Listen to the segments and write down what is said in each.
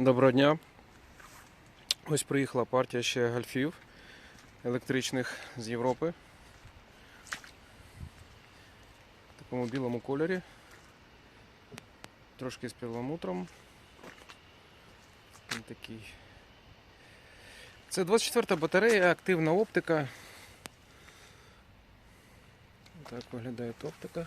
Доброго дня. Ось приїхала партія ще гольфів електричних з Європи. В такому білому кольорі. Трошки з перламутром. Такий. Це 24-та батарея, активна оптика. Так виглядає оптика.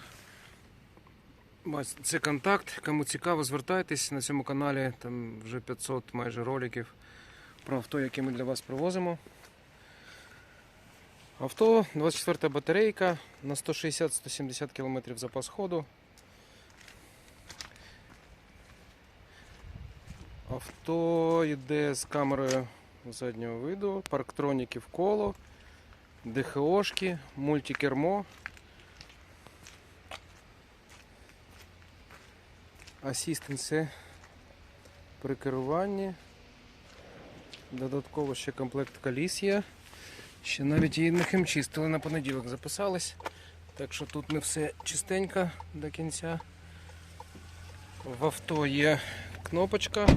Це контакт. Кому цікаво, звертайтесь на цьому каналі. Там вже 500 майже роликів про авто, які ми для вас привозимо. Авто 24 батарейка на 160-170 км запас ходу. Авто йде з камерою заднього виду, парктроніки в коло, ДХОшки, мультикермо. Асістенси при керуванні. Додатково ще комплект коліс є. Ще навіть її не хімчистили на понеділок записались. Так що тут не все чистенько до кінця. В авто є кнопочка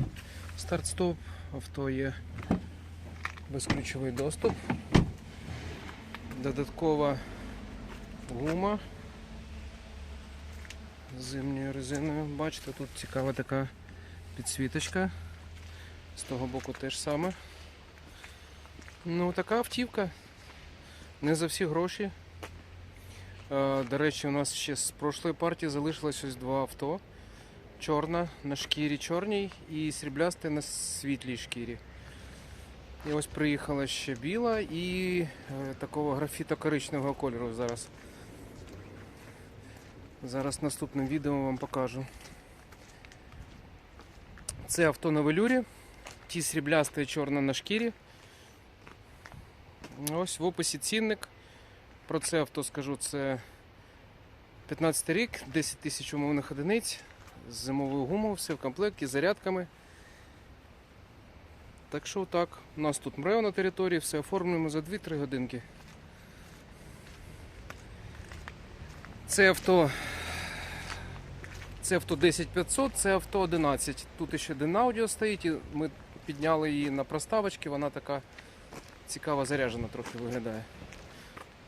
старт-стоп, авто є безключовий доступ. Додаткова гума зимньою резиною. Бачите, тут цікава така підсвіточка. З того боку теж саме. Ну, така автівка. Не за всі гроші. Е, До речі, у нас ще з прошлої партії залишилось ось два авто. Чорна на шкірі чорній і сріблясте на світлій шкірі. І ось приїхала ще біла і е, такого графіто-коричневого кольору зараз. Зараз наступним відео вам покажу. Це авто на велюрі. Ті сріблясте і чорна на шкірі. Ось в описі цінник. Про це авто скажу, це 15 рік, 10 тисяч умовних одиниць, з зимовою гумою, все в комплекті, з зарядками. Так що так, у нас тут МРЕО на території, все оформлюємо за 2-3 годинки. Це авто. Це авто 10500, це авто 11. Тут ще один аудіо стоїть, і ми підняли її на проставочки, вона така цікаво заряджена трохи виглядає.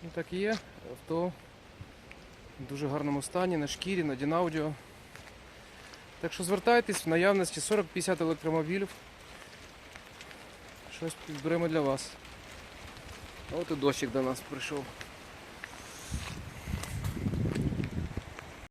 Ну так і є. Авто в дуже гарному стані, на шкірі, на Дінаудіо. Так що звертайтесь в наявності 40-50 електромобілів. Щось підберемо для вас. От і дощик до нас прийшов.